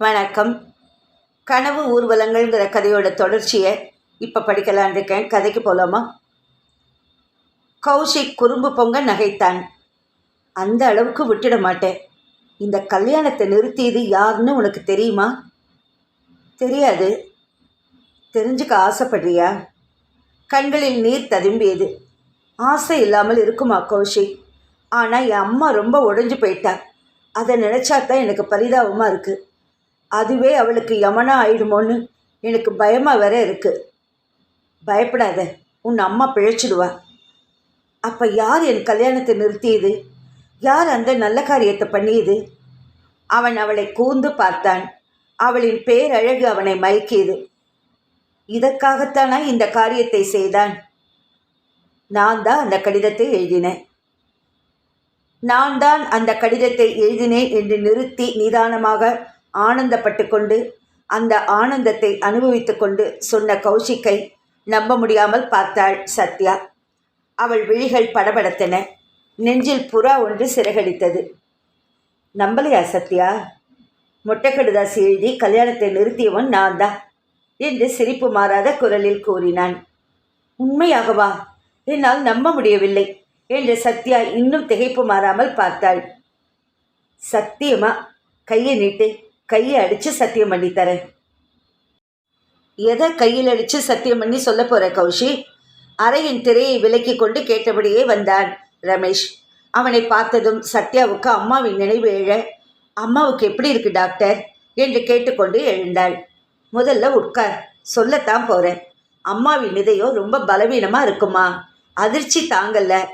வணக்கம். கனவு ஊர்வலங்கள்ங்கிற கதையோட தொடர்ச்சியை இப்போ படிக்கலான் இருக்கேன். கதைக்கு போகலாமா கௌஷிக் குறும்பு பொங்க நகைத்தான். அந்த அளவுக்கு விட்டுட மாட்டேன். இந்த கல்யாணத்தை நிறுத்தியது யாருன்னு உனக்கு தெரியுமா? தெரியாது. தெரிஞ்சுக்க ஆசைப்படுறியா? கண்களில் நீர் ததும்பியது. ஆசை இல்லாமல் இருக்குமா கௌஷிக்? ஆனால் என் அம்மா ரொம்ப உடஞ்சு போயிட்டா. அதை நினச்சா தான் எனக்கு பரிதாபமாக இருக்குது அதுவே அவளுக்கு யமனா ஆயிடுமோன்னு எனக்கு பயமாக வேற இருக்குது பயப்படாத உன் அம்மா பிழைச்சிடுவா. அப்போ யார் என் கல்யாணத்தை நிறுத்தியது? யார் அந்த நல்ல காரியத்தை பண்ணியது? அவன் அவளை கூந்து பார்த்தான். அவளின் பேரழகு அவனை மயக்கியது. இதற்காகத்தானா இந்த காரியத்தை செய்தான்? நான் தான் அந்த கடிதத்தை எழுதினேன். நான் தான் அந்த கடிதத்தை எழுதினேன் என்று நிறுத்தி நிதானமாக ஆனந்தப்பட்டு கொண்டு அந்த ஆனந்தத்தை அனுபவித்து கொண்டு சொன்ன கௌஷிக்கை நம்ப முடியாமல் பார்த்தாள் சத்யா. அவள் விழிகள் படபடத்தன நெஞ்சில் புறா ஒன்று சிறகடித்தது. நம்பலையா சத்யா? மொட்டைக்கடுதாசி எழுதி கல்யாணத்தை நிறுத்தியவன் நான் தான் என்று சிரிப்பு மாறாத குரலில் கூறினான். உண்மையாகவா? என்னால் நம்ப முடியவில்லை என்று சத்யா இன்னும் திகைப்பு மாறாமல் பார்த்தாள். சத்தியமா? கையை நீட்டு. கையை அடித்து சத்தியம் பண்ணி தரேன். எதை கையில் அடித்து சத்தியம் பண்ணி சொல்ல போகிற கௌஷி? அறையின் திரையை விலக்கி கொண்டு கேட்டபடியே வந்தான் ரமேஷ். அவனை பார்த்ததும் சத்யாவுக்கு அம்மாவின் நினைவு எழ அம்மாவுக்கு எப்படி இருக்கு டாக்டர்? என்று கேட்டுக்கொண்டு எழுந்தாள். முதல்ல உட்கார் சொல்லத்தான் போகிறேன் அம்மாவின் இதயம் ரொம்ப பலவீனமாக இருக்குமா? அதிர்ச்சி தாங்கல்ல.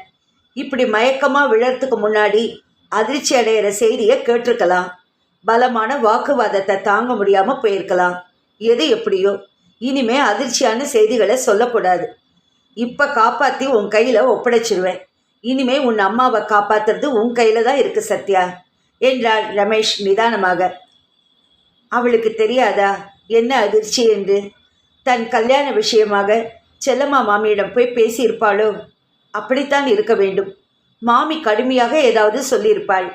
இப்படி மயக்கமாக விழறதுக்கு முன்னாடி அதிர்ச்சி அடையிற செய்தியை கேட்டிருக்கலாம். பலமான வாக்குவாதத்தை தாங்க முடியாமல் போயிருக்கலாம். எது எப்படியோ. இனிமே அதிர்ச்சியான செய்திகளை சொல்லக்கூடாது. இப்போ காப்பாற்றி உன் கையில் ஒப்படைச்சிருவேன். இனிமே உன் அம்மாவை காப்பாத்துறது உன் கையில் தான் இருக்கு சத்யா என்றாள் ரமேஷ் நிதானமாக. அவளுக்கு தெரியாதா? என்ன அதிர்ச்சி என்று? தன் கல்யாண விஷயமாக செல்லம்மா மாமியிடம் போய் பேசியிருப்பாளோ? அப்படித்தான் இருக்க வேண்டும். மாமி கடுமையாக ஏதாவது சொல்லியிருப்பாள்.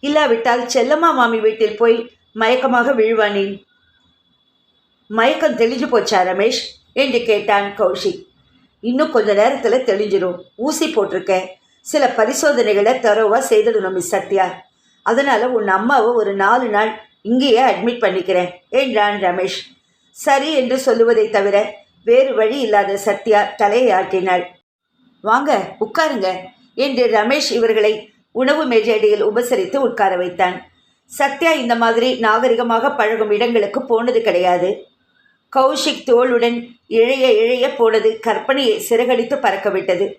இல்லாவிட்டால் செல்லம்மா மாமி வீட்டில் போய் மயக்கமாக விழுவானேன். மயக்கம் தெளிஞ்சு போச்சா ரமேஷ்? என்று கேட்டான் கௌஷிக். இன்னும் கொஞ்ச நேரத்தில் தெளிஞ்சிடும் ஊசி போட்டிருக்கேன். சில பரிசோதனைகளை தரோவாக செய்திடணும் மிஸ் சத்யா. அதனால் உன் அம்மாவை ஒரு நாலு நாள் இங்கேயே அட்மிட் பண்ணிக்கிறேன் என்றான் ரமேஷ். சரி என்று சொல்லுவதை தவிர வேறு வழி இல்லாத சத்யா தலையை ஆட்டினாள். வாங்க உட்காருங்க என்று ரமேஷ் இவர்களை உணவு மேஜையடியில் உபசரித்து உட்கார வைத்தான். சத்யா இந்த மாதிரி நாகரிகமாக பழகும் இடங்களுக்கு போனது கிடையாது. கௌஷிக் தோளுடன் இழைய இழைய போனது கற்பனையை சிறகடித்து பறக்கவிட்டது.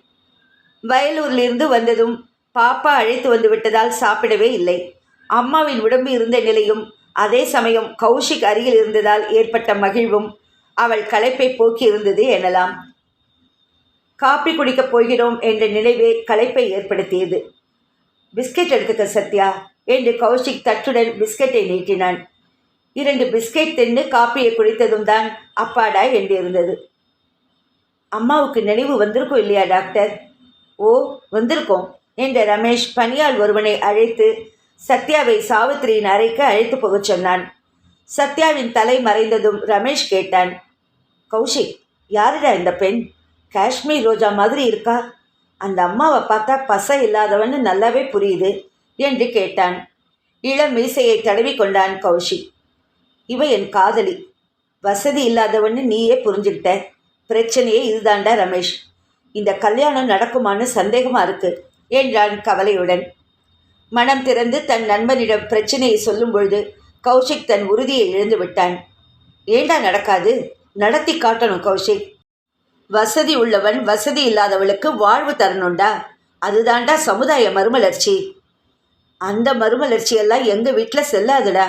வயலூரிலிருந்து வந்ததும் பாப்பா அழைத்து வந்து விட்டதால் சாப்பிடவே இல்லை. அம்மாவின் உடம்பு இருந்த நிலையும் அதே சமயம் கௌஷிக் அருகில் இருந்ததால் ஏற்பட்ட மகிழ்வும் அவள் களைப்பை போக்கி இருந்தது எனலாம். காப்பி குடிக்கப் போகிறோம் என்ற நினைவே களைப்பை ஏற்படுத்தியது. பிஸ்கெட் எடுத்துக்க சத்யா. என்று கௌஷிக் தட்டுடன் பிஸ்கெட்டை நீட்டினான். இரண்டு பிஸ்கெட் தின்னு காப்பியை குடித்ததும் தான் அப்பாடா என்றிருந்தது அம்மாவுக்கு நினைவு வந்திருக்கும் இல்லையா டாக்டர்? ஓ வந்திருக்கோம் என்ற ரமேஷ் பணியால் ஒருவனை அழைத்து சத்யாவை சாவித்திரியின் அறைக்கு அழைத்து போகச் சொன்னான். சத்யாவின் தலை மறைந்ததும் ரமேஷ் கேட்டான். கௌஷிக் யாருடா இந்த பெண்? காஷ்மீர் ரோஜா மாதிரி இருக்கா? அந்த அம்மாவை பார்த்தா பசை இல்லாதவன்னு நல்லாவே புரியுது என்று கேட்டான். இளம் மீசையை தடவி கொண்டான் கௌஷிக் இவ என் காதலி. வசதி இல்லாதவன்னு நீயே புரிஞ்சுக்கிட்ட. பிரச்சனையே இதுதான்டா ரமேஷ். இந்த கல்யாணம் நடக்குமான்னு சந்தேகமாக இருக்கு என்றான் கவலையுடன். மனம் திறந்து தன் நண்பனிடம் பிரச்சனையை சொல்லும் பொழுது கௌஷிக் தன் உறுதியை இழந்து விட்டான் ஏண்டா நடக்காது? நடத்தி காட்டணும் கௌஷிக். வசதி உள்ளவன் வசதி இல்லாதவளுக்கு வாழ்வு தரணும்டா. அதுதான்டா சமுதாய மறுமலர்ச்சி. அந்த மறுமலர்ச்சியெல்லாம் எங்கள் வீட்டில் செல்லாதுடா.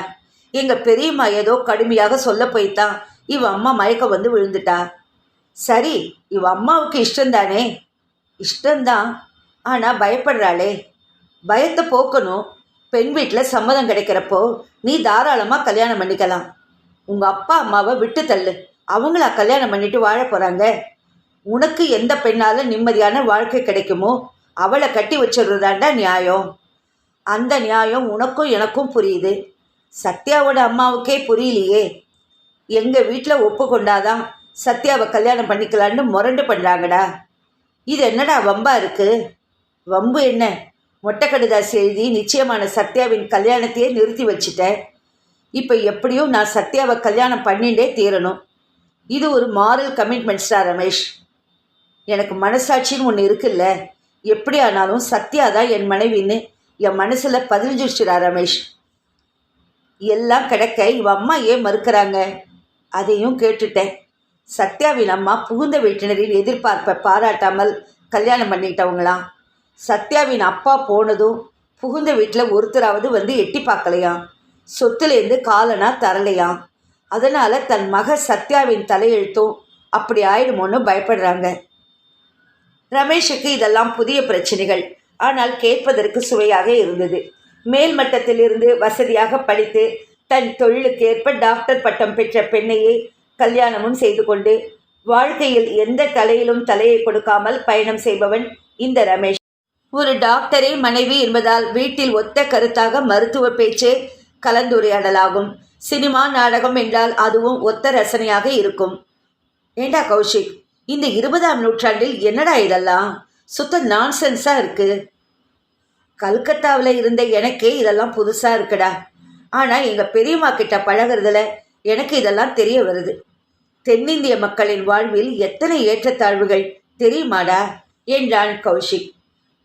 எங்கள் பெரியம்மா ஏதோ கடுமையாக சொல்ல போய்த்தான். இவ அம்மா மயக்கம் வந்து விழுந்துட்டா. சரி இவ அம்மாவுக்கு இஷ்டந்தானே இஷ்டந்தான் ஆனால் பயப்படுறாளே. பயத்தை போக்கணும். பெண் வீட்டில் சம்மதம் கிடைக்கிறப்போ நீ தாராளமாக கல்யாணம் பண்ணிக்கலாம். உங்கள் அப்பா அம்மாவை விட்டு தள்ளு. அவங்களா கல்யாணம் பண்ணிட்டு வாழ போகிறாங்க உனக்கு எந்த பெண்ணால் நிம்மதியான வாழ்க்கை கிடைக்குமோ அவளை கட்டி வச்சிடுறதாண்டா நியாயம். அந்த நியாயம் உனக்கும் எனக்கும் புரியுது. சத்யாவோட அம்மாவுக்கே புரியலையே. எங்கள் வீட்டில் ஒப்புக்கொண்டாதான் சத்யாவை கல்யாணம் பண்ணிக்கலான்னு முரண்டு பண்ணுறாங்கடா இது என்னடா வம்பா இருக்கு? வம்பு என்ன? மொட்டை கடுதாசி எழுதி நிச்சயமான சத்யாவின் கல்யாணத்தையே நிறுத்தி வச்சுட்டேன். இப்போ எப்படியும் நான் சத்யாவை கல்யாணம் பண்ணிகிட்டே தீரணும். இது ஒரு மாரல் கமிட்மெண்ட்ஸ்டா ரமேஷ். எனக்கு மனசாட்சின்னு ஒன்று இருக்குல்ல? எப்படி ஆனாலும் சத்யா தான் என் மனைவின்னு என் மனசில் பதிஞ்சிருச்சுடா ரமேஷ். எல்லாம் கிடக்க இவ அம்மா ஏன் மறுக்கிறாங்க? அதையும் கேட்டுட்டேன். சத்யாவின் அம்மா புகுந்த வீட்டினரின் எதிர்பார்ப்பை பாராட்டாமல் கல்யாணம் பண்ணிட்டவங்களாம் சத்யாவின் அப்பா போனதும் புகுந்த வீட்டில் ஒருத்தராவது வந்து எட்டி பார்க்கலையாம் சொத்துலேருந்து காலனா தரலையாம் அதனால் தன் மக சத்யாவின் தலையெழுத்தும் அப்படி ஆயிடுமோன்னு பயப்படுறாங்க. ரமேஷுக்கு இதெல்லாம் புதிய பிரச்சனைகள். ஆனால் கேட்பதற்கு சுவையாக இருந்தது. மேல் மட்டத்திலிருந்து வசதியாக படித்து தன் தொழிலுக்கு ஏற்ப டாக்டர் பட்டம் பெற்ற பெண்ணையே கல்யாணமும் செய்து கொண்டு வாழ்க்கையில் எந்த தலையிலும் தலையை கொடுக்காமல் பயணம் செய்பவன் இந்த ரமேஷ். ஒரு டாக்டரே மனைவி என்பதால் வீட்டில் ஒத்த கருத்தாக மருத்துவ பேச்சே கலந்துரையாடலாகும். சினிமா நாடகம் என்றால் அதுவும் ஒத்த ரசனையாக இருக்கும். ஏண்டா கௌஷிக்? இந்த இருபதாம் நூற்றாண்டில் என்னடா இதெல்லாம்? சுத்த நான்சென்ஸாக இருக்கு. கல்கத்தாவில் இருந்த எனக்கே இதெல்லாம் புதுசாக இருக்குடா. ஆனால் எங்கள் பெரியம்மா கிட்ட பழகிறதுல எனக்கு இதெல்லாம் தெரிய வருது. தென்னிந்திய மக்களின் வாழ்வில் எத்தனை ஏற்றத்தாழ்வுகள் தெரியுமாடா? என்றான் கௌஷிக்.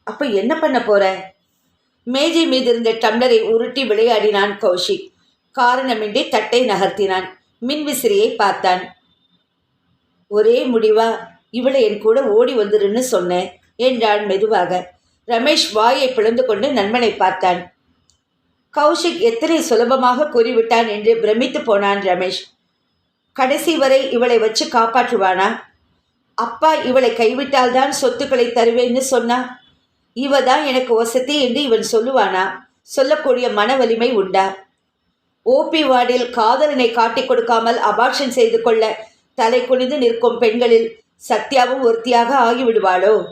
அப்போ என்ன பண்ண போற? மேஜை மீது இருந்த டம்ளரை உருட்டி விளையாடினான் கௌஷிக். காரணமின்றி தட்டை நகர்த்தினான். மின்விசிறியை பார்த்தான். ஒரே முடிவா? இவளை என் கூட ஓடி வந்துருன்னு சொன்னேன் என்றான் மெதுவாக. ரமேஷ் வாயை பிளந்து கொண்டு நண்பனை பார்த்தான். கௌஷிக் எத்தனை சுலபமாக கூறிவிட்டான் என்று பிரமித்து போனான் ரமேஷ். கடைசி வரை இவளை வச்சு காப்பாற்றுவானா? அப்பா இவளை கைவிட்டால்தான் சொத்துக்களை தருவேன்னு சொன்னா? இவ தான் எனக்கு வசதி என்று இவன் சொல்லுவானா? சொல்லக்கூடிய மன வலிமை உண்டா? ஓபி வார்டில் காதலனை காட்டிக் கொடுக்காமல் அபார்ஷன் செய்து கொள்ள தலை குனிந்து நிற்கும் பெண்களில் சத்யாவும் ஒருத்தியாக ஆகிவிடுவாளோ?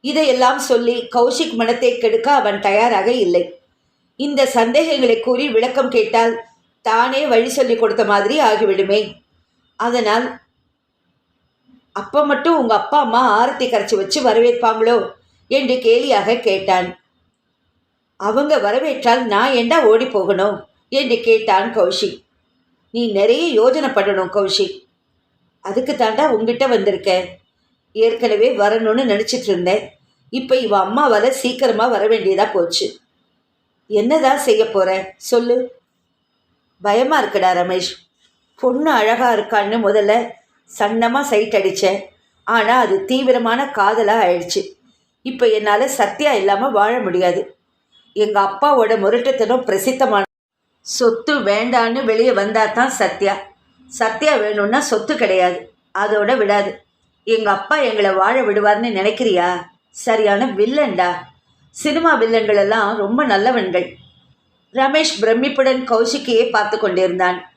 இதையெல்லாம் சொல்லி கௌஷிக் மனத்தை கெடுக்க அவன் தயாராக இல்லை. இந்த சந்தேகங்களை கூறி விளக்கம் கேட்டால் தானே வழி சொல்லி கொடுத்த மாதிரி ஆகிவிடுமே. அதனால் அப்போ மட்டும் உங்கள் அப்பா அம்மா ஆரத்தி கரைச்சி வச்சு வரவேற்பாங்களோ? என்று கேலியாக கேட்டான். அவங்க வரவேற்றால் நான் ஏண்டா ஓடி போகணும்? என்று கேட்டான் கௌஷிக். நீ நிறைய யோஜனை பண்ணணும் கௌஷிக். அதுக்கு தாண்டா உங்ககிட்ட வந்திருக்கேன். ஏற்கனவே வரணும்னு நினச்சிட்டு இருந்தேன். இப்போ இவ அம்மா வர சீக்கிரமாக வர வேண்டியதாக போச்சு. என்னதான் செய்ய போற? சொல்லு. பயமாக இருக்குடா ரமேஷ். பொண்ணு அழகாக இருக்கான்னு முதல்ல சன்னமாக சைட் அடித்தேன் ஆனால் அது தீவிரமான காதலாக ஆயிடுச்சு. இப்போ என்னால் சத்யா இல்லாமல் வாழ முடியாது. எங்கள் அப்பாவோட முரட்டத்தனம் பிரசித்தமான சொத்து வேண்டான்னு வெளியே வந்தால் தான் சத்யா சத்யா வேணும்னா சொத்து கிடையாது. அதோட விடாது. எங்கள் அப்பா எங்களை வாழ விடுவார்னு நினைக்கிறியா? சரியான வில்லன்டா. சினிமா வில்லன்கள் எல்லாம் ரொம்ப நல்லவன்கள். ரமேஷ் பிரமிப்புடன் கௌஷிக்கையே பார்த்து கொண்டிருந்தான்.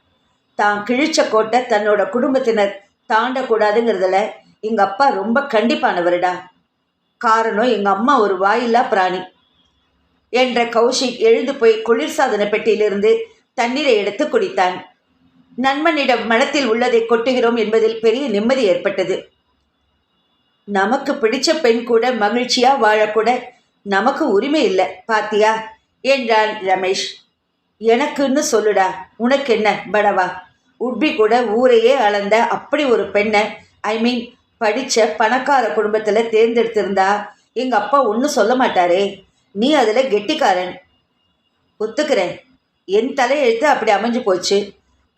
தான் கிழிச்ச கோட்டை தன்னோட குடும்பத்தினர் தாண்டக்கூடாதுங்கிறதுல எங்கள் அப்பா ரொம்ப கண்டிப்பானவருடா. காரணம் எங்கள் அம்மா ஒரு வாயில்லா பிராணி. என்ற கௌஷிக் எழுந்து போய் குளிர்சாதன பெட்டியிலிருந்து தண்ணீரை எடுத்து குடித்தான். நண்பனிடம் மனத்தில் உள்ளதை கொட்டுகிறோம் என்பதில் பெரிய நிம்மதி ஏற்பட்டது. நமக்கு பிடிச்ச பெண் கூட மகிழ்ச்சியா வாழக்கூட நமக்கு உரிமை இல்லை. பாத்தியா? என்றான் ரமேஷ். எனக்குன்னு சொல்லுடா உனக்கு என்ன படவா? உட்பி கூட ஊரையே அளந்த அப்படி ஒரு பெண்ணை ஐ மீன் படித்த பணக்கார குடும்பத்தில் தேர்ந்தெடுத்திருந்தா எங்கள் அப்பா ஒன்றும் சொல்ல மாட்டாரே. நீ அதில் கெட்டிக்காரன். ஒத்துக்கிறேன். என் தலையெழுத்து அப்படி அமைஞ்சு போச்சு.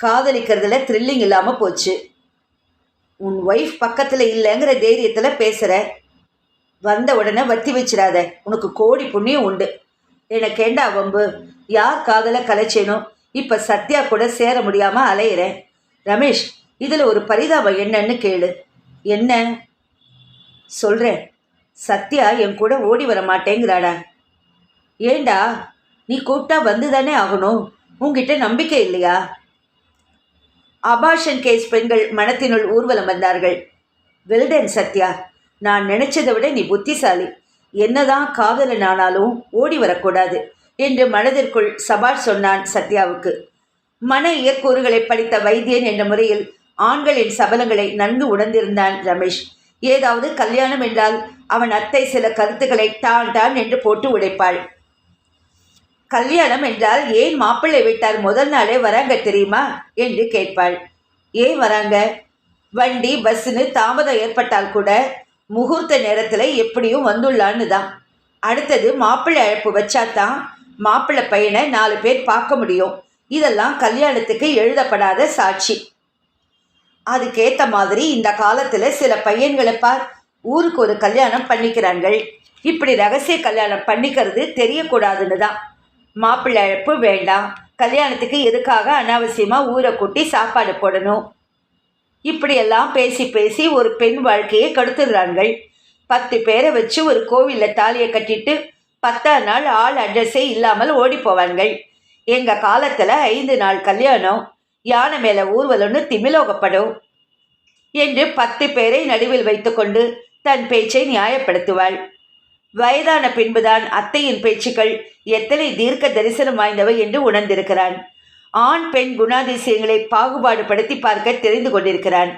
காதலிக்கிறதுல த்ரில்லிங் இல்லாமல் போச்சு. உன் ஒய்ஃப் பக்கத்தில் இல்லைங்கிற தைரியத்தில் பேசுகிற வந்த உடனே வத்தி வச்சிடாத. உனக்கு கோடி புண்ணியம் உண்டு. எனக்கு ஏண்டா வம்பு? யார் காதலை கலைச்சேனோ? இப்போ சத்யா கூட சேர முடியாமல் அலையிறேன் ரமேஷ் இதில் ஒரு பரிதாபம் என்னன்னு கேளு. என்ன? சொல்கிறேன் சத்யா என் கூட ஓடி வர மாட்டேங்கிறாடா. ஏண்டா? நீ கூப்பிட்டா வந்து தானே ஆகணும். உங்ககிட்ட நம்பிக்கை இல்லையா? அபாஷன் கேஸ் பெண்கள் மனத்தினுள் ஊர்வலம் வந்தார்கள். Well done Sathya. நான் நினைச்சதை விட நீ புத்திசாலி. என்னதான் காதலன் ஆனாலும் ஓடி வரக்கூடாது என்று மனதிற்குள் சபாஷ் சொன்னான் சத்யாவுக்கு. மன இயக்கூறுகளை படித்த வைத்தியன் என்ற முறையில் ஆண்களின் சபலங்களை நன்கு உணர்ந்திருந்தான் ரமேஷ். ஏதாவது கல்யாணம் என்றால் அவன் அத்தை சில கருத்துக்களை டான் டான் என்று போட்டு உடைப்பாள். கல்யாணம் என்றால் ஏன் மாப்பிள்ளை வீட்டார் முதல் நாளே வராங்க தெரியுமா? என்று கேட்பாள். ஏன் வராங்க? வண்டி பஸ்ஸுன்னு தாமதம் ஏற்பட்டால் கூட முகூர்த்த நேரத்தில் எப்படியும் வந்துள்ளான்னு தான். அடுத்தது மாப்பிள்ளை அழைப்பு வச்சா தான் மாப்பிள்ளை பையனை நாலு பேர் பார்க்க முடியும். இதெல்லாம் கல்யாணத்துக்கு எழுதப்படாத சாட்சி. அதுக்கேற்ற மாதிரி இந்த காலத்தில் சில பையன்களை பார் ஊருக்கு ஒரு கல்யாணம் பண்ணிக்கிறாங்கள் இப்படி ரகசிய கல்யாணம் பண்ணிக்கிறது தெரியக்கூடாதுன்னு தான். மாப்பிள்ளை அழைப்பு வேண்டாம். கல்யாணத்துக்கு எதுக்காக அனாவசியமாக ஊரை கூட்டி சாப்பாடு போடணும்? இப்படியெல்லாம் பேசி பேசி ஒரு பெண் வாழ்க்கையை கடுத்துடுறாங்கள் பத்து பேரை வச்சு ஒரு கோவிலில் தாலியை கட்டிட்டு பத்தா நாள் ஆள் அட்ரஸே இல்லாமல் ஓடி போவாங்கள் எங்கள் காலத்தில் ஐந்து நாள் கல்யாணம் யானை மேலே ஊர்வலம்னு திமிலோகப்படும். என்று பத்து பேரை நடுவில் வைத்துக்கொண்டு தன் பேச்சை நியாயப்படுத்துவாள். வயதான பின்புதான் அத்தையின் பேச்சுக்கள் எத்தனை தீர்க்க தரிசனம் வாய்ந்தவை என்று உணர்ந்திருக்கிறான். ஆண் பெண் குணாதிசயங்களை பாகுபாடு படுத்தி பார்க்க தெரிந்து கொண்டிருக்கிறான்.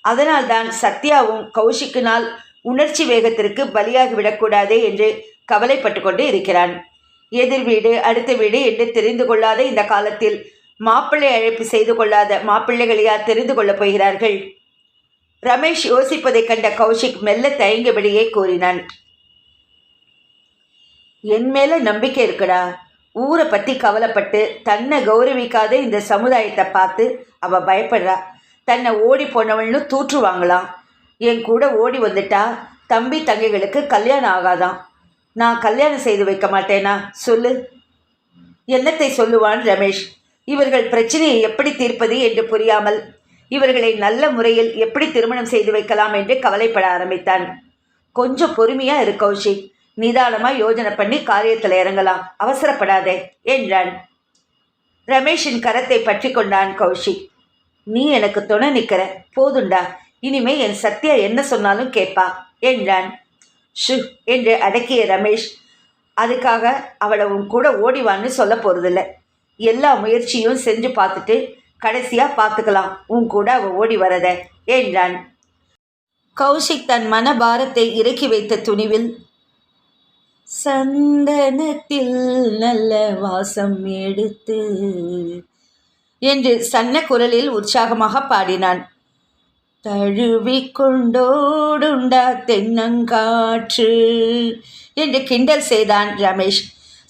அதனால்தான் சத்யாவும் கௌஷிக்கினால் உணர்ச்சி வேகத்திற்கு பலியாகிவிடக்கூடாதே என்று கவலைப்பட்டு கொண்டு இருக்கிறான். எதிர் வீடு அடுத்த வீடு என்று தெரிந்து கொள்ளாத இந்த காலத்தில் மாப்பிள்ளை அழைப்பு செய்து கொள்ளாத மாப்பிள்ளைகளையா தெரிந்து கொள்ளப் போகிறார்கள்? ரமேஷ் யோசிப்பதைக் கண்ட கௌஷிக் மெல்ல தயங்கியபடியே கூறினான். என் மேலே நம்பிக்கை இருக்குடா. ஊரை பற்றி கவலைப்பட்டு தன்னை கௌரவிக்காத இந்த சமுதாயத்தை பார்த்து அவள் பயப்படுறா. தன்னை ஓடி போனவள்னு தூற்றுவாங்களாம். என் கூட ஓடி வந்துட்டா தம்பி தங்கைகளுக்கு கல்யாணம் ஆகாதான் நான் கல்யாணம் செய்து வைக்க மாட்டேனா? சொல்லு. என்னத்தை சொல்லுவான் ரமேஷ்? இவர்கள் பிரச்சனையை எப்படி தீர்ப்பது என்று புரியாமல் இவர்களை நல்ல முறையில் எப்படி திருமணம் செய்து வைக்கலாம் என்று கவலைப்பட ஆரம்பித்தான். கொஞ்சம் பொறுமையாக இரு கௌஷிக். நிதானமா யோஜனை பண்ணி காரியத்தில் இறங்கலாம். அவசரப்படாதே என்றான். ரமேஷின் கரத்தை பற்றி கொண்டான் கௌஷிக் நீ எனக்கு துணை நிற்கிற போதுண்டா. இனிமே என் சத்யா என்ன சொன்னாலும் கேட்பா என்றான். ஷு என்று அடக்கிய ரமேஷ். அதுக்காக அவளை உன் கூட ஓடிவான்னு சொல்ல போகிறதில்ல எல்லா முயற்சியும் செஞ்சு பார்த்துட்டு கடைசியாக பார்த்துக்கலாம் உன் கூட அவள் ஓடி வரத என்றான். கௌஷிக் தன் மனபாரத்தை இறக்கி வைத்த துணிவில் சந்தனத்தில் நல்ல வாசம் எடுத்து என்று சன்ன குரலில் உற்சாகமாக பாடினான். தழுவி கொண்டோடுண்டா தென்னங்காற்று என்று கிண்டல் செய்தான் ரமேஷ்.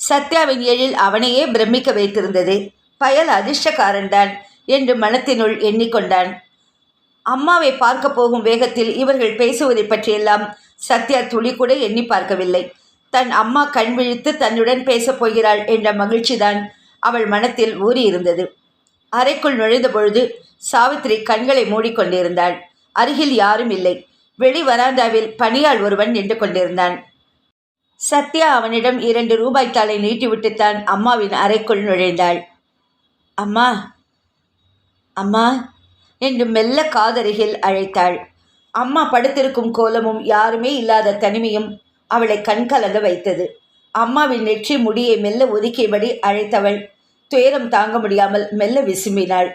சத்யாவின் எழில் அவனையே பிரமிக்க வைத்திருந்தது. பயல் அதிர்ஷ்டக்காரன்தான் என்று மனத்தினுள் எண்ணிக்கொண்டான். அம்மாவை பார்க்க போகும் வேகத்தில் இவர்கள் பேசுவதை பற்றியெல்லாம் சத்யா துளி கூட எண்ணி பார்க்கவில்லை. தன் அம்மா கண் விழித்து தன்னுடன் பேசப் போகிறாள் என்ற மகிழ்ச்சிதான் அவள் மனத்தில் ஊறியிருந்தது. அறைக்குள் நுழைந்த பொழுது சாவித்திரி கண்களை மூடிக்கொண்டிருந்தாள். அருகில் யாரும் இல்லை. வெளி வராந்தாவில் பணியாள் ஒருவன் நின்று கொண்டிருந்தான். சத்யா அவனிடம் இரண்டு ரூபாய் தாளை நீட்டிவிட்டுத்தான் அம்மாவின் அறைக்குள் நுழைந்தாள். அம்மா அம்மா என்று மெல்ல காதருகில் அழைத்தாள். அம்மா படுத்திருக்கும் கோலமும் யாருமே இல்லாத தனிமையும் அவளை கண்கலங்க வைத்தது. அம்மாவின் நெற்றி முடியை மெல்ல ஒதுக்கியபடி அழைத்தவள் துயரம் தாங்க முடியாமல் மெல்ல விசும்பினாள்.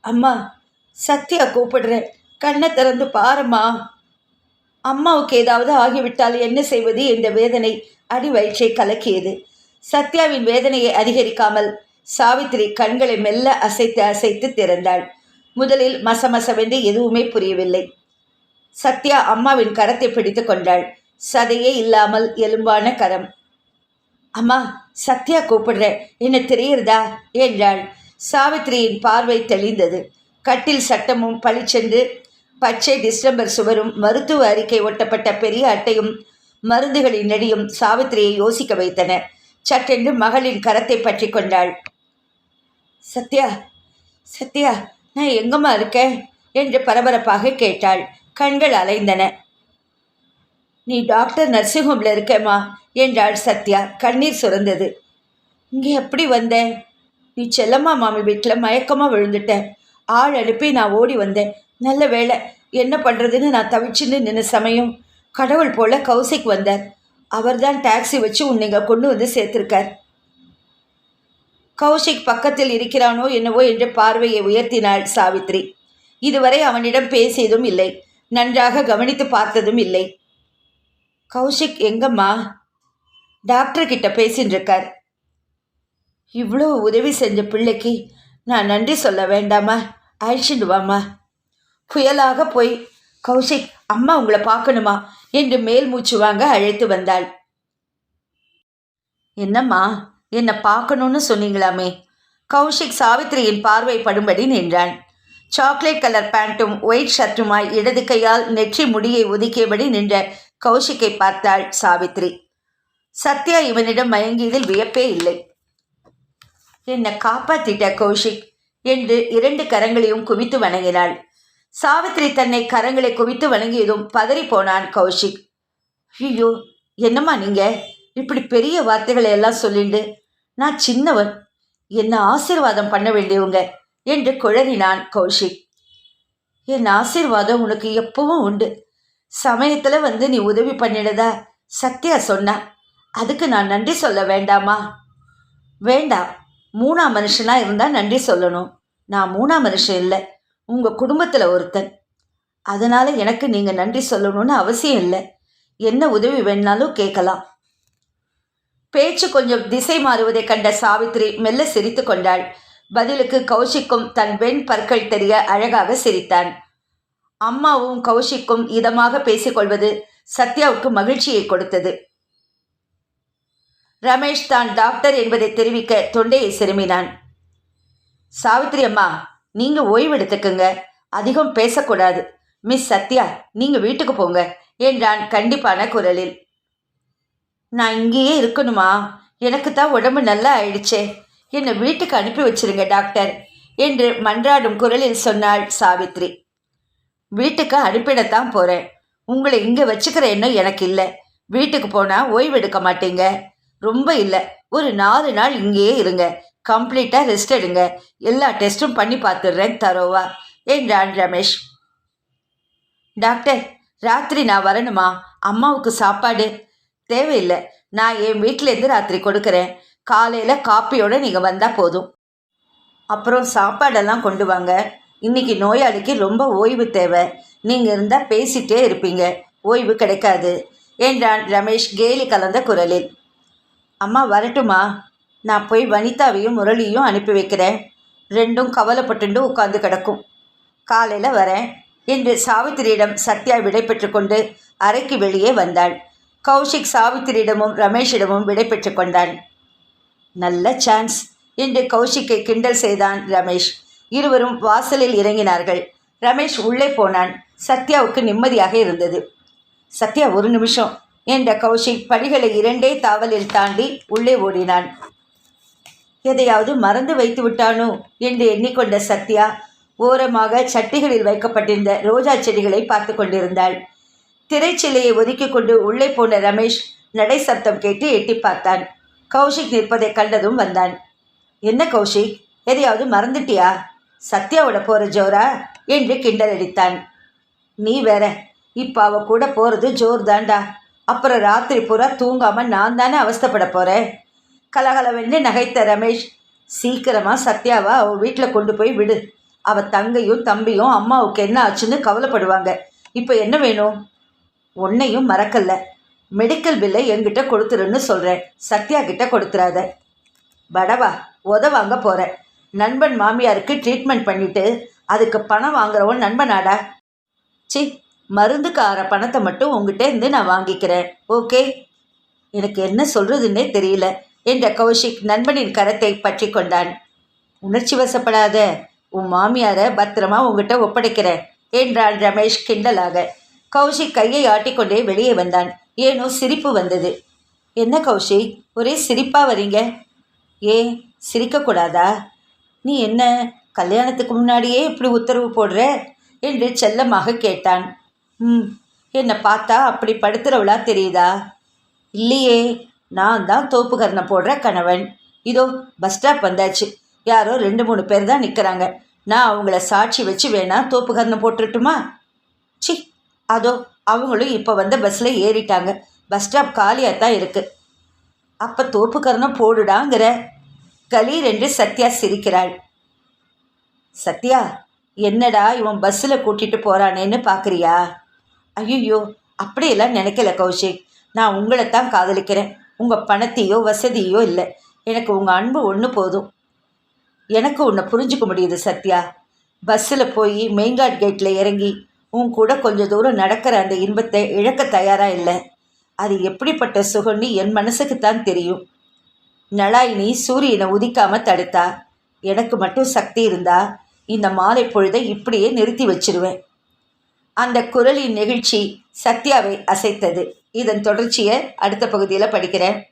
அம்மா சத்யா கூப்பிடுறேன். கண்ணை திறந்து பாரம்மா. அம்மாவுக்கு ஏதாவது ஆகிவிட்டால் என்ன செய்வது? என்ற வேதனை அடி வயிற்றை கலக்கியது. சத்யாவின் வேதனையை அதிகரிக்காமல் சாவித்திரி கண்களை மெல்ல அசைத்து அசைத்து திறந்தாள். முதலில் மசமசவென்று எதுவுமே புரியவில்லை. சத்யா அம்மாவின் கரத்தை பிடித்து கொண்டாள். சதையே இல்லாமல் எலும்பான கரம். அம்மா சத்யா கூப்பிடுறேன். என்ன தெரியுறதா? என்றாள். சாவித்திரியின் பார்வை தெளிந்தது. கட்டில் சட்டமும் பளிச்சென்று பச்சை டிஸ்டம்பர் சுவரும் மருத்துவ அறிக்கை ஒட்டப்பட்ட பெரிய அட்டையும் மருந்துகளின் நெடியும் சாவித்திரியை யோசிக்க வைத்தன. சட்டென்று மகளின் கரத்தை பற்றி கொண்டாள். சத்யா சத்யா நான் எங்கம்மா இருக்கேன்? என்று பரபரப்பாக கேட்டாள். கண்கள் அலைந்தன. நீ டாக்டர் நர்சிங் ஹோமில் இருக்கேம்மா என்றாள் சத்யா. கண்ணீர் சுரந்தது. இங்கே எப்படி வந்தேன்? நீ செல்லம்மா மாமி வீட்டில் மயக்கமாக விழுந்துட்டேன் ஆள் அனுப்பி நான் ஓடி வந்தேன். நல்ல வேலை என்ன பண்ணுறதுன்னு நான் தவிச்சுன்னு நின்ன சமயம் கடவுள் போல கௌசிக் வந்தார். அவர் தான் டாக்ஸி வச்சு உன்னைங்க கொண்டு வந்து சேர்த்துருக்கார். கௌஷிக் பக்கத்தில் இருக்கிறானோ என்னவோ என்று பார்வையை உயர்த்தினாள் சாவித்ரி. இதுவரை அவனிடம் பேசியதும் இல்லை. நன்றாக கவனித்து பார்த்ததும் இல்லை. கௌஷிக் எங்கம்மா? டாக்டர் கிட்ட பேசின்னு இருக்கார் இவ்வளோ உதவி செஞ்ச பிள்ளைக்கு நான் நன்றி சொல்ல வேண்டாமா? அழிச்சிடுவாம்மா புயலாக போய் கௌஷிக் அம்மா உங்களை பார்க்கணுமா? என்று மேல் மூச்சு வாங்க அழைத்து வந்தாள். என்னம்மா என்னை பார்க்கணும்னு சொன்னீங்களாமே? கௌஷிக் சாவித்திரியின் பார்வை படும்படி நின்றான். சாக்லேட் கலர் பேண்ட்டும் ஒயிட் ஷர்ட்டுமாய் இடது கையால் நெற்றி முடியை ஒதுக்கியபடி நின்ற கௌஷிக்கை பார்த்தாள் சாவித்ரி. சத்யா இவனிடம் மயங்கியதில் வியப்பே இல்லை. என்னை காப்பாத்திட்ட கௌஷிக் என்று இரண்டு கரங்களையும் குவித்து வணங்கினாள். சாவித்ரி தன்னை கரங்களை குவித்து வணங்கியதும் பதறி போனான் கௌஷிக். ஐயோ என்னம்மா நீங்க? இப்படி பெரிய வார்த்தைகளை எல்லாம் சொல்லிண்டு நான் சின்னவன் என்ன ஆசீர்வாதம் பண்ண வேண்டியவங்க என்று குழறினான் கௌஷிக். என் ஆசீர்வாதம் உனக்கு எப்பவும் உண்டு. சமயத்தில் வந்து நீ உதவி பண்ணிடுதா சத்யா சொன்ன. அதுக்கு நான் நன்றி சொல்ல வேண்டாமா? வேண்டாம். மூணா மனுஷனாக இருந்தால் நன்றி சொல்லணும். நான் மூணா மனுஷன் இல்லை. உங்கள் குடும்பத்தில் ஒருத்தன். அதனால் எனக்கு நீங்கள் நன்றி சொல்லணும்னு அவசியம் இல்லை. என்ன உதவி வேணாலும் கேட்கலாம். பேச்சு கொஞ்சம் திசை மாறுவதை கண்ட சாவித்ரி மெல்ல சிரித்து கொண்டாள். பதிலுக்கு கௌஷிக்கும் தன் வெண் பற்கள் தெரிய அழகாக சிரித்தான். அம்மாவும் கௌஷிக்கும் இதமாக பேசிக்கொள்வது சத்யாவுக்கு மகிழ்ச்சியை கொடுத்தது. ரமேஷ் தான் டாக்டர் என்பதை தெரிவிக்க தொண்டையை சிறுமினான். சாவித்ரி அம்மா நீங்க ஓய்வெடுத்துக்குங்க அதிகம் பேசக்கூடாது. மிஸ் சத்யா நீங்க வீட்டுக்கு போங்க என்றான் கண்டிப்பான குரலில். நான் இங்கேயே இருக்கணுமா? எனக்கு தான் உடம்பு நல்லா ஆயிடுச்சே. என்னை வீட்டுக்கு அனுப்பி வச்சிருங்க டாக்டர் என்று மன்றாடும் குரலில் சொன்னாள் சாவித்ரி வீட்டுக்கு அனுப்பிடத்தான் போகிறேன் உங்களை இங்கே வச்சுக்கிற எண்ணம் எனக்கு இல்லை. வீட்டுக்கு போனால் ஓய்வெடுக்க மாட்டீங்க? ரொம்ப இல்லை. ஒரு நாலு நாள் இங்கேயே இருங்க. கம்ப்ளீட்டாக ரெஸ்ட் எடுங்க. எல்லா டெஸ்ட்டும் பண்ணி பார்த்துடுறேன் தரோவா. என்றான் ரமேஷ்? டாக்டர் ராத்திரி நான் வரணுமா? அம்மாவுக்கு சாப்பாடு. தேவையில்லை. நான் என் வீட்டிலேருந்து ராத்திரி கொடுக்குறேன். காலையில் காப்பியோடு நீங்கள் வந்தால் போதும். அப்புறம் சாப்பாடெல்லாம் கொண்டு வாங்க. இன்னைக்கு நோயாளிக்கு ரொம்ப ஓய்வு தேவை. நீங்கள் இருந்தால் பேசிட்டே இருப்பீங்க. ஓய்வு கிடைக்காது. என்றான் ரமேஷ் கேலி கலந்த குரலில். அம்மா வரட்டுமா? நான் போய் வனிதாவையும் முரளியும் அனுப்பி வைக்கிறேன். ரெண்டும் கவலைப்பட்டுண்டு உட்காந்து கிடக்கும். காலையில் வரேன் என்று சாவித்திரியிடம் சத்யா விடை கொண்டு அறைக்கு வெளியே வந்தாள். கௌஷிக் சாவித்திரியிடமும் ரமேஷிடமும் விடை கொண்டான் நல்ல சான்ஸ் என்று கௌஷிக்கை கிண்டல் செய்தான் ரமேஷ். இருவரும் வாசலில் இறங்கினார்கள். ரமேஷ் உள்ளே போனான். சத்யாவுக்கு நிம்மதியாக இருந்தது. சத்யா ஒரு நிமிஷம். என்ற கௌஷிக் படிகளை இரண்டே தாவலில் தாண்டி உள்ளே ஓடினான். எதையாவது மறந்து வைத்து விட்டானோ என்று எண்ணிக்கொண்ட சத்யா ஓரமாக சட்டிகளில் வைக்கப்பட்டிருந்த ரோஜா செடிகளை பார்த்து கொண்டிருந்தாள். திரைச்சிலையை ஒதுக்கி கொண்டு உள்ளே போன ரமேஷ் நடை சப்தம் கேட்டு எட்டி பார்த்தான். கௌஷிக் நிற்பதை கண்டதும் வந்தான். என்ன கௌஷிக்? எதையாவது மறந்துட்டியா? சத்யாவோட போகிற ஜோரா? என்று கிண்டல் அடித்தான். நீ வேற இப்போ அவ கூட போகிறது ஜோர் தாண்டா அப்புறம் ராத்திரி பூரா தூங்காமல் நான் தானே அவஸ்தப்பட போகிறேன் கலகலவென்று நகைத்த ரமேஷ் சீக்கிரமாக சத்யாவை அவள் வீட்டில் கொண்டு போய் விடு. அவள் தங்கையும் தம்பியும் அம்மாவுக்கு என்ன ஆச்சுன்னு கவலைப்படுவாங்க. இப்போ என்ன வேணும்? உன்னையும் மறக்கல மெடிக்கல் பில்லை என்கிட்ட கொடுத்துருன்னு சொல்கிறேன் சத்யா கிட்ட கொடுத்துறாத. படவா உதவாங்க போகிறேன் நண்பன் மாமியாருக்கு ட்ரீட்மெண்ட் பண்ணிவிட்டு அதுக்கு பணம் வாங்குறவன் நண்பனாடா. சி மருந்துக்கார பணத்தை மட்டும் உங்ககிட்ட இருந்து நான் வாங்கிக்கிறேன். ஓகே? எனக்கு என்ன சொல்கிறதுன்னே தெரியல. என்ற கௌஷிக் நண்பனின் கரத்தை பற்றி கொண்டான். உணர்ச்சி வசப்படாத உன் மாமியாரை பத்திரமா உங்ககிட்ட ஒப்படைக்கிறேன் என்றான் ரமேஷ் கிண்டலாக. கௌஷிக் கையை ஆட்டிக்கொண்டே வெளியே வந்தான். ஏனோ சிரிப்பு வந்தது. என்ன கௌஷிக் ஒரே சிரிப்பாக வரீங்க? ஏன் சிரிக்கக்கூடாதா நீ என்ன கல்யாணத்துக்கு முன்னாடியே இப்படி உத்தரவு போடுற? என்று செல்லமாக கேட்டான். ம் என்னை பார்த்தா அப்படி படுத்துறவளா தெரியுதா? இல்லையே நான் தான் தோப்புக்கரணை போடுற கணவன். இதோ பஸ் ஸ்டாப் வந்தாச்சு. யாரோ ரெண்டு மூணு பேர் தான் நிற்கிறாங்க நான் அவங்கள சாட்சி வச்சு வேணா தோப்புக்கரணம் போட்டுட்டுமா சி அதோ அவங்களும் இப்போ வந்த பஸ்ஸில் ஏறிட்டாங்க. பஸ் ஸ்டாப் காலியாக தான் இருக்குது அப்போ தோப்புக்கரணம் போடுடாங்கிற. கலீர் என்று சத்யா சிரிக்கிறாள். சத்யா என்னடா இவன் பஸ்ஸில் கூட்டிட்டு போறானேன்னு பார்க்குறியா? ஐயோ அப்படியெல்லாம் நினைக்கல கௌஷிக். நான் உங்களைத்தான் காதலிக்கிறேன். உங்கள் பணத்தையோ வசதியோ இல்லை. எனக்கு உங்கள் அன்பு ஒன்று போதும். எனக்கு உன்னை புரிஞ்சுக்க முடியுது சத்யா. பஸ்ஸில் போய் மெயின்காட் கேட்டில் இறங்கி உன் கூட கொஞ்சம் தூரம் நடக்கிற அந்த இன்பத்தை இழக்க தயாராக இல்லை? அது எப்படிப்பட்ட சுகம்னு என் மனசுக்கு தான் தெரியும். நலாயினி சூரியனை உதிக்காம தடுத்தா? எனக்கு மட்டும் சக்தி இருந்தா இந்த மாலை பொழுதை இப்படியே நிறுத்தி வச்சிருவேன். அந்த குரலின் நெகிழ்ச்சி சத்யாவை அசைத்தது. இதன் தொடர்ச்சியை அடுத்த பகுதியில் படிக்கிறேன்.